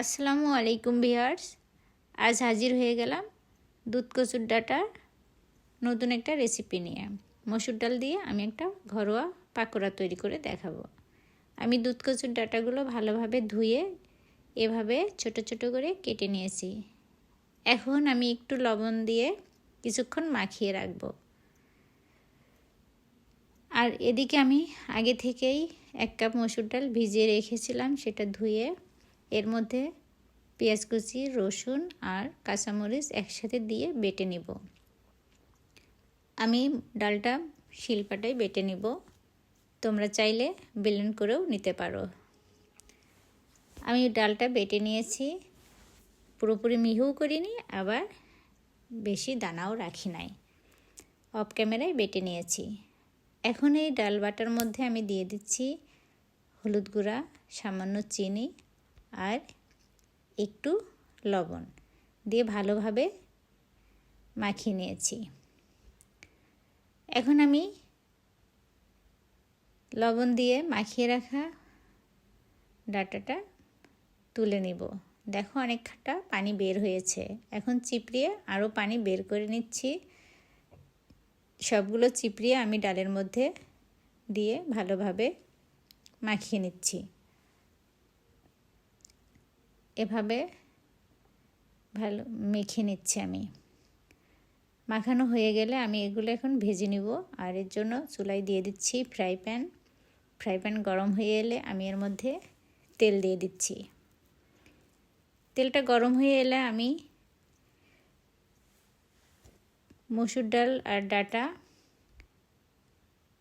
আসসালামু আলাইকুম ভিউয়ার্স। আজ হাজির হয়ে গেলাম দুধ কচুর ডাটার নতুন একটা রেসিপি নিয়ে। মসুর ডাল দিয়ে আমি একটা ঘরোয়া পাকোড়া তৈরি করে দেখাবো। আমি দুধ কচুর ডাটাগুলো ভালোভাবে ধুয়ে এভাবে ছোট ছোট করে কেটে নিয়েছি। এখন আমি একটু লবণ দিয়ে কিছুক্ষণ মাখিয়ে রাখব। আর এদিকে আমি আগে থেকেই এক কাপ মসুর ডাল ভিজিয়ে রেখেছিলাম সেটা ধুয়ে এর মধ্যে পেঁয়াজ কুচি, রসুন আর কাঁচামরিচ একসাথে দিয়ে বেটে নিব। আমি ডালটা শিলপাটায় বেটে নিব। তোমরা চাইলে বেলেন করেও নিতে পারো। আমি ডালটা বেটে নিয়েছি। পুরোপুরি মিহুও করিনি, আবার বেশি দানাও রাখি নাই। অফ ক্যামেরায় বেটে নিয়েছি। এখন এই ডাল বাটার মধ্যে আমি দিয়ে দিচ্ছি হলুদ গুঁড়া, সামান্য চিনি আর একটু লবণ দিয়ে ভালোভাবে মাখিয়ে নিয়েছি। এখন আমি লবণ দিয়ে মাখিয়ে রাখা ডাটাটা তুলে নিব। দেখো অনেকটা পানি বের হয়েছে। এখন চিপড়িয়ে আরও পানি বের করে নিচ্ছি। সবগুলো চিপড়িয়ে আমি ডালের মধ্যে দিয়ে ভালোভাবে মাখিয়ে নিচ্ছি। এভাবে ভালো মেখে নিচ্ছি আমি। মাখানো হয়ে গেলে আমি এগুলো এখন ভেজে নিব। আর এর জন্য চুলাই দিয়ে দিচ্ছি ফ্রাই প্যান। ফ্রাই প্যান গরম হয়ে এলে আমি এর মধ্যে তেল দিয়ে দিচ্ছি। তেলটা গরম হয়ে এলে আমি মসুর ডাল আর ডাটা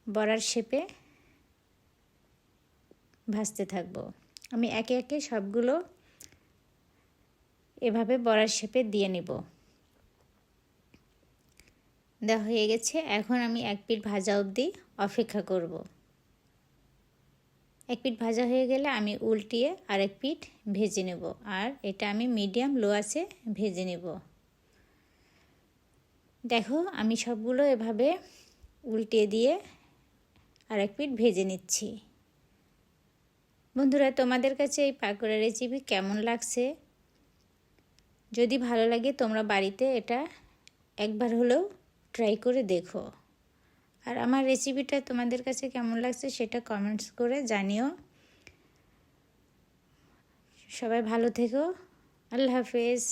বড়ার শেপে ভাজতে থাকব। আমি একে একে সবগুলো এভাবে বড়ার শেপে দিয়ে নিব। দেওয়া হয়ে গেছে। এখন আমি এক পিঠ ভাজা অবধি অপেক্ষা করব। এক পিঠ ভাজা হয়ে গেলে আমি উল্টিয়ে আরেক পিঠ ভেজে নেব আর এটা আমি মিডিয়াম লো আছে ভেজে নেব। দেখো, আমি সবগুলো এভাবে উল্টে দিয়ে আরেক পিঠ ভেজে নিচ্ছি। বন্ধুরা, তোমাদের কাছে এই পাকোড়া রেসিপি কেমন লাগছে? যদি ভালো লাগে তোমরা বাড়িতে এটা একবার হলেও ট্রাই করে দেখো। আর আমার রেসিপিটা তোমাদের কাছে কেমন লাগছে সেটা কমেন্টস করে জানিও। সবাই ভালো থেকো। আল্লাহ হাফেজ।